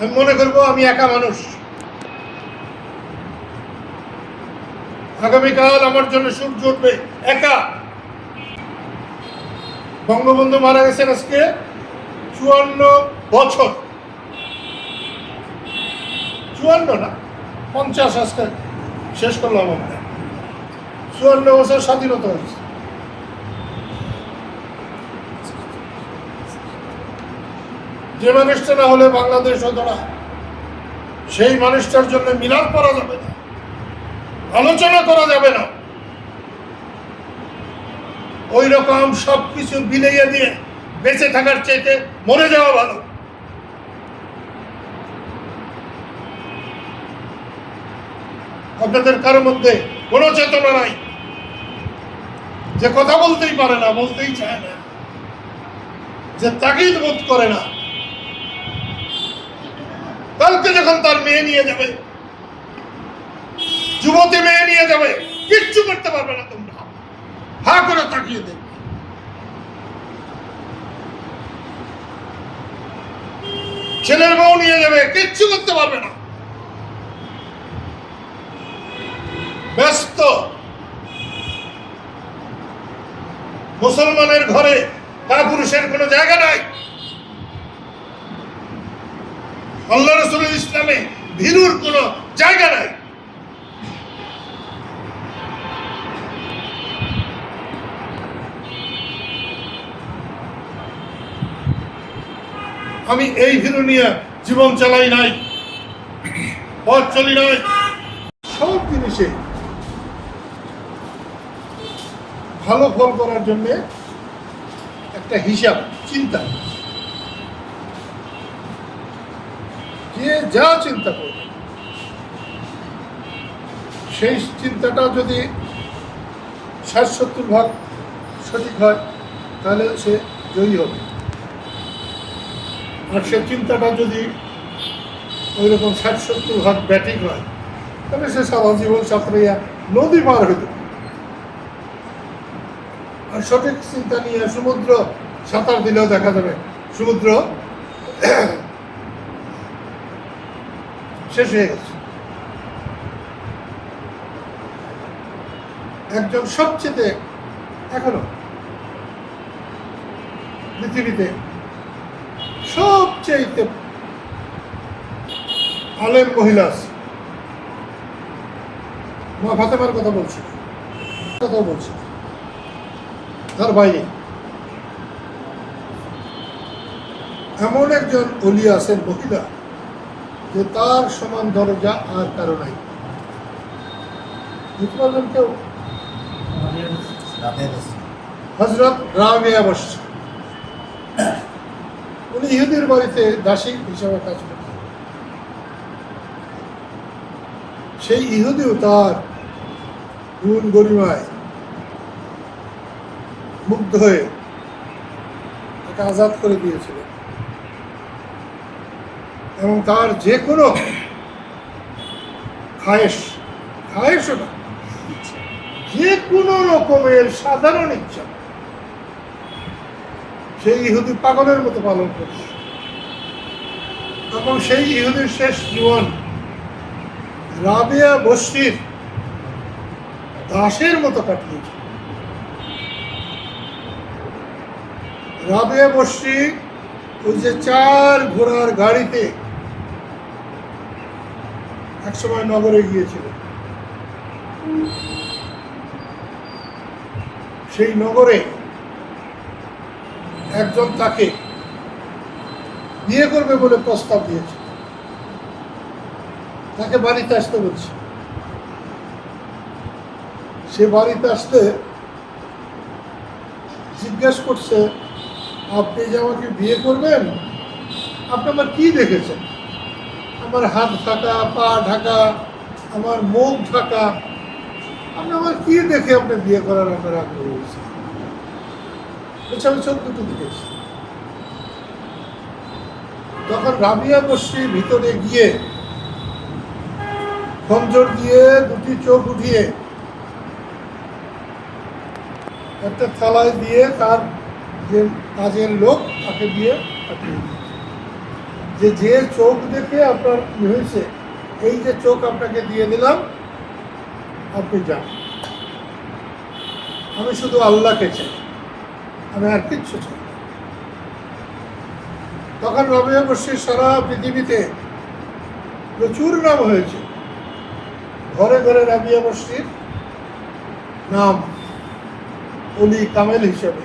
আমি মনে করব আমি একা মানুষ। আগামীকাল আমার জন্য সূর্য উঠবে, একা। বঙ্গবন্ধু মারা গেছেন আজকে চুয়ান্ন বছর। চুয়ান্ন না, পঞ্চাশ আজকে শেষ করলাম আমরা। চুয়ান্ন বছর স্বাধীনতা হয়েছে। যে মানুষটা না হলে বাংলাদেশ হতো না, সেই মানুষটার জন্য মিলাদ করা যাবে না, আলোচনা করা যাবে না। ওই রকম সব কিছু বিলেইয়ে দিয়ে বেঁচে থাকার চাইতে মরে যাওয়া ভালো। আপনাদের কারোর মধ্যে কোনো চেতনা নাই। যে কথা বলতেই পারে না, বলতেই চায় না। যে তাগিদ বোধ করে না কালকে যখন তার মেয়ে নিয়ে যাবে, যুবতী মেয়ে নিয়ে যাবে, কিচ্ছু করতে পারবে না তোমরা। হা করে তাকিয়ে দেবে ছেলের বউ নিয়ে যাবে, কিচ্ছু করতে পারবে না। ব্যস্ত। মুসলমানের ঘরে কাপুরুষের কোনো জায়গা নাই। আল্লাহ রসুলের ইসলামে ভীরুর কোনো জায়গা নাই। আমি এই ভীরু নিয়ে জীবন চালাই নাই, পথ চলি নাই, সব জিনিসে ভালো ফল করার জন্য একটা হিসাব, চিন্তা। যে যা চিন্তা করবে সেই চিন্তাটা যদি ষাট সত্তর ভাগ সঠিক হয়, তাহলে সে জয়ী হবে। আর সে চিন্তাটা যদি ওই রকম ষাট সত্তর ভাগ ব্যাটিং হয়, তাহলে সে সারা জীবন সাঁতরাইয়া নদী পার হইতে আর সঠিক চিন্তা নিয়ে সমুদ্র সাঁতার দিলেও দেখা যাবে। সমুদ্র শেষ হয়ে গেছে একজন সবচেয়ে এখনও পৃথিবীতে সবচেয়ে আলেম মহিলা মা ফাতেমার কথা বলছি। কথা বলছি। তার বাইরে এমন একজন অলি আছেন, মহিলা। যে তার সমান দরজা আর কারও নাই। বুঝতে পারলেন কেউ? হজরত রামিয়া বসছে। উনি ইহুদির বাড়িতে দাসী হিসাবে কাজ করতেন। সেই ইহুদিও তার গুণ গরিমায় মুগ্ধ হয়ে তাকে আজাদ করে দিয়েছিল এবং তার যে কোনো খায়েশ খায়েশও না যে কোনো রকমের সাধারণ ইচ্ছা সেই ইহুদি পাগলের মতো পালন করছে। এবং সেই ইহুদির শেষ জীবন রাবিয়া বস্তির দাসের মতো কাটিয়েছে। রাবিয়া বস্তি ওই যে চার ঘোড়ার গাড়িতে একসময় নগরে গিয়েছিল। সেই নগরে একজন তাকে বিয়ে করবে বলে প্রস্তাব দিয়েছে। তাকে বাড়িতে আসতে বলছে। সে বাড়িতে আসতে জিজ্ঞেস করছে, আপনি যে আমাকে বিয়ে করবেন, আপনি আমার কি দেখেছেন? আমার হাত ঢাকা পা ঢাকা, আমার মুখ ঢাকা আপনি আমার কি দেখে আপনি বিয়ে করার আপনার আগ্রহ হয়েছে? আমি চোখ দুটো দেখেছি। তখন রাবিয়া বসি ভিতরে গিয়ে খঞ্জর দিয়ে দুটি চোখ উঠিয়ে একটা থালায় দিয়ে তার যে কাজের লোক তাকে দিয়ে পাঠিয়ে। যে যে চোখ দেখে আপনার কি হয়েছে, এই যে চোখ আপনাকে দিয়ে দিলাম, আপনি যান। আমি শুধু আল্লাহকে চাই, আমি আর কিচ্ছু চাই তখন রবিয়া বসির সারা পৃথিবীতে প্রচুর নাম হয়েছে। ঘরে ঘরে রাবিয়া বসির নাম অলি কামেল হিসেবে।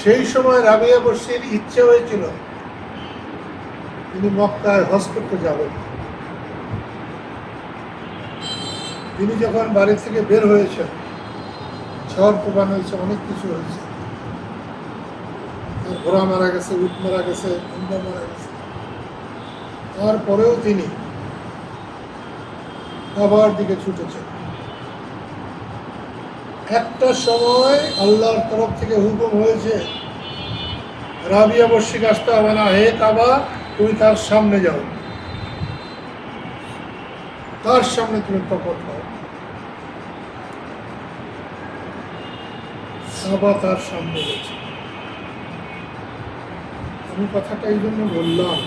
সেই সময় রাবিয়া বসির ইচ্ছে হয়েছিল তিনি মক্কায় হজ করতে যাবেন। তিনি যখন বাড়ি থেকে বের হয়েছেন, ঝড় তুফান হয়েছে, অনেক কিছু হয়েছে। ঘোড়া মারা গেছে, উট মারা গেছে কুম্বা মারা গেছে। তারপরেও তিনি কাবার দিকে ছুটেছেন। একটা সময় আল্লাহর তরফ থেকে হুকুম হয়েছে রাবিয়া বর্ষিক আসতে হবে না, হে কাবা তুমি তার সামনে যাও। তার সামনে তুমি প্রকট হও। কাবা তার সামনে গেছে আমি কথাটা এই জন্য বললাম,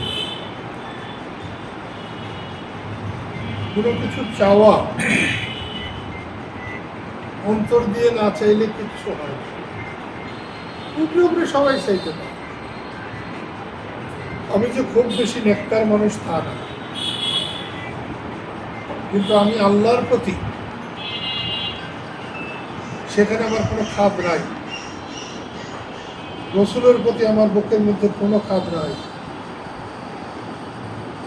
কোনো কিছু চাওয়া অন্তর দিয়ে না চাইলে কিচ্ছু হয় না। উপরে উপরে সবাই চাইতে পারে। আমি যে খুব বেশি নেককার মানুষ তা না। কিন্তু আমি আল্লাহর প্রতি সেখানে আমার কোনো খাদ নাই। রসুলের প্রতি আমার বুকের মধ্যে কোনো খাদ নাই।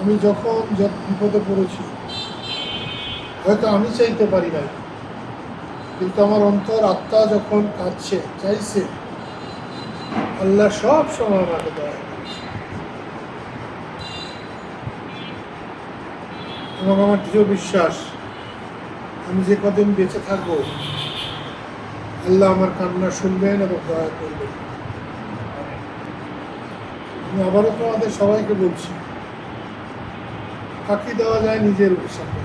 আমি যখন যখন বিপদে পড়েছি, হয়তো আমি চাইতে পারি নাই। কিন্তু আমার অন্তর, আত্মা যখন কাঁদছে, চাইছে, আল্লাহ সব সময় আমাকে দেয় এবং আমার দৃঢ় বিশ্বাস, আমি যে কদিন বেঁচে থাকব, আল্লাহ আমার কান্না শুনবেন এবং দয়া করবেন। আমি আবারও তোমাদের সবাইকে বলছি, ফাঁকি দেওয়া যায় নিজের সাথে।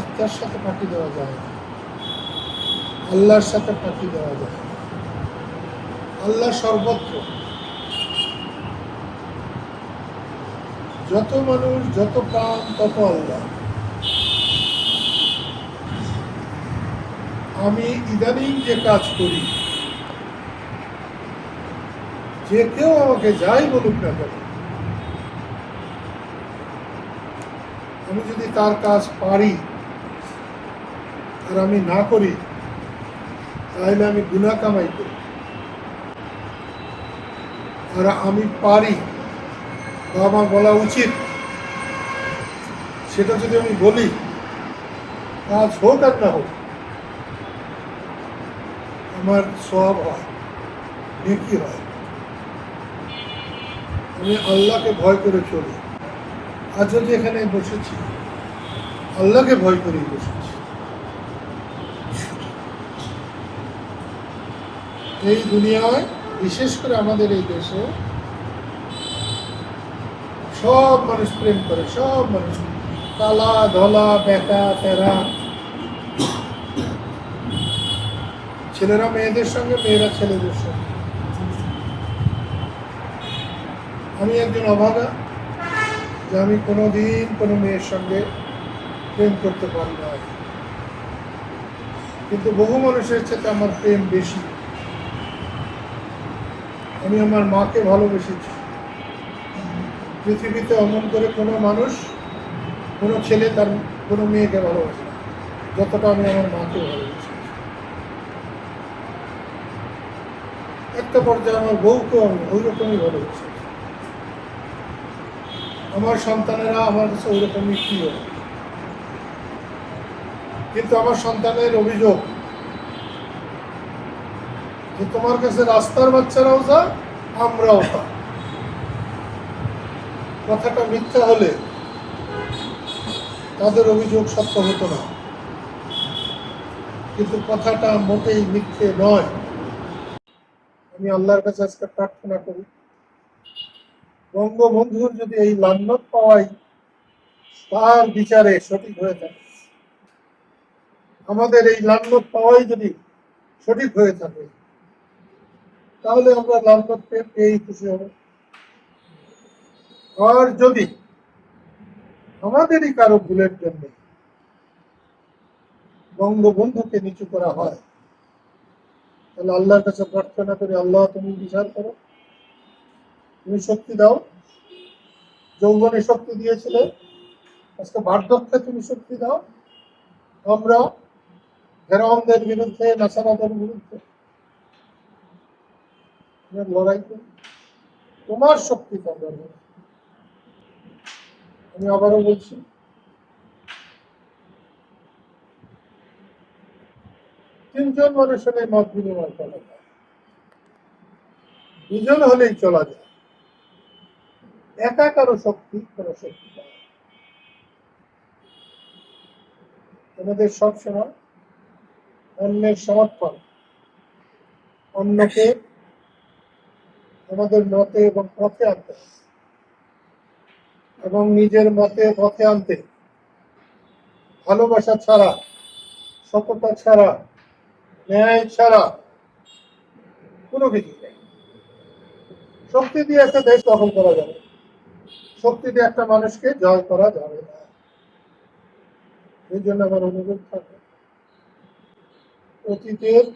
আত্মার সাথে ফাঁকি দেওয়া যায় না। আল্লাহর সাথে ফাঁকি দেওয়া যায়। আল্লাহ সর্বত্র যত মানুষ, যত প্রাণ, তত আল্লাহ। আমি ইদানিং যে কাজ করি, যে কেউ আমাকে যাই বলুক না কেন, আমি যদি তার কাজ পারি আর আমি না করি, তাহলে আমি গুণা কামাই করি। আর আমি পারি আমার বলা উচিত, সেটা যদি আমি বলি, কাজ হোক আর না হোক, আমার সব হয়, নেকি হয়। আমি আল্লাহকে ভয় করে চলি। আজ যদি এখানে বসেছি, আল্লাহকে ভয় করেই বসেছি। এই দুনিয়ায়, বিশেষ করে আমাদের এই দেশে সব মানুষ প্রেম করে, সব মানুষ। কালা ধলা বেকা তেরা। ছেলেরা মেয়েদের সঙ্গে, মেয়েরা ছেলেদের সঙ্গে। আমি একজন অভাগা, যে আমি কোনোদিন কোনো মেয়ের সঙ্গে প্রেম করতে পারি না। কিন্তু বহু মানুষের সাথে আমার প্রেম বেশি। আমি আমার মাকে ভালোবেসেছি। পৃথিবীতে অমন করে কোনো মানুষ, কোনো ছেলে তার, কোনো মেয়েকে ভালোবাসে যতটা আমি আমার মাকে ভালোবাসি। একটা পর্যায়ে আমার বউকেও আমি ওই রকমই ভালোবেসেছি আমার সন্তানেরা আমার কাছে ওই রকমই প্রিয়। কিন্তু আমার সন্তানের অভিযোগ যে তোমার কাছে রাস্তার বাচ্চারাও যা, আমরাও তা। কথাটা মিথ্যা হলে তাদের অভিযোগ সত্য হতো না। কিন্তু কথাটা মোটেই মিথ্যে নয়। আমি আল্লাহর কাছে আজকে প্রার্থনা করি, বঙ্গবন্ধুর যদি এই লান্নত পাওয়াই তার বিচারে সঠিক হয়ে থাকে। আমাদের এই লান্নত পাওয়াই যদি সঠিক হয়ে থাকে, তাহলে আমরা লাল পেয়ে খুশি হব। আর যদি আমাদেরই কারও ভুলের জন্য বঙ্গবন্ধুকে নিচু করা হয়, তাহলে আল্লাহর কাছে প্রার্থনা করি, আল্লাহ তুমি বিচার করো। তুমি শক্তি দাও। যৌবনে শক্তি দিয়েছিলে, আজকে বার্ধক্যে তুমি শক্তি দাও। আমরা ফেরাউনদের বিরুদ্ধে, নাসারাদের বিরুদ্ধে লড়াই করি। তোমার শক্তি পাবে আমি আবারও বলছি তিনজন মানুষের এই মত বিনিময় করা যায় দুজন হলেই চলা যায় একা কারও শক্তি কারও শক্তি। তোমাদের সবসময় অন্যের সমর্থন অন্যকে আমাদের মতে এবং পথে আনতে হবে। এবং নিজের মতে পথে আনতে। ভালোবাসা ছাড়া, সততা ছাড়া, ন্যায় ছাড়া কোনো কিছু শক্তি দিয়ে একটা দেশ দখল করা যাবে। শক্তি দিয়ে একটা মানুষকে জয় করা যাবে না। এই জন্য আমার অনুরোধ থাকবে, অতীতের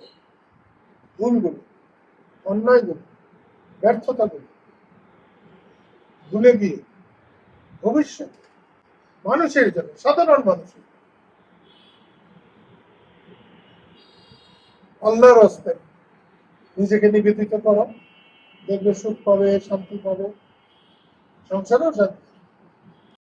ভুলগুলো, অন্যায়গুলো, ব্যর্থতাগুলো ভুলে গিয়ে ভবিষ্যৎ। মানুষের জন্য, সাধারণ মানুষের আল্লাহর হস্তে নিজেকে নিবেদিত করো, দেখবে সুখ পাবে, শান্তি পাবে, সংসারও শান্তি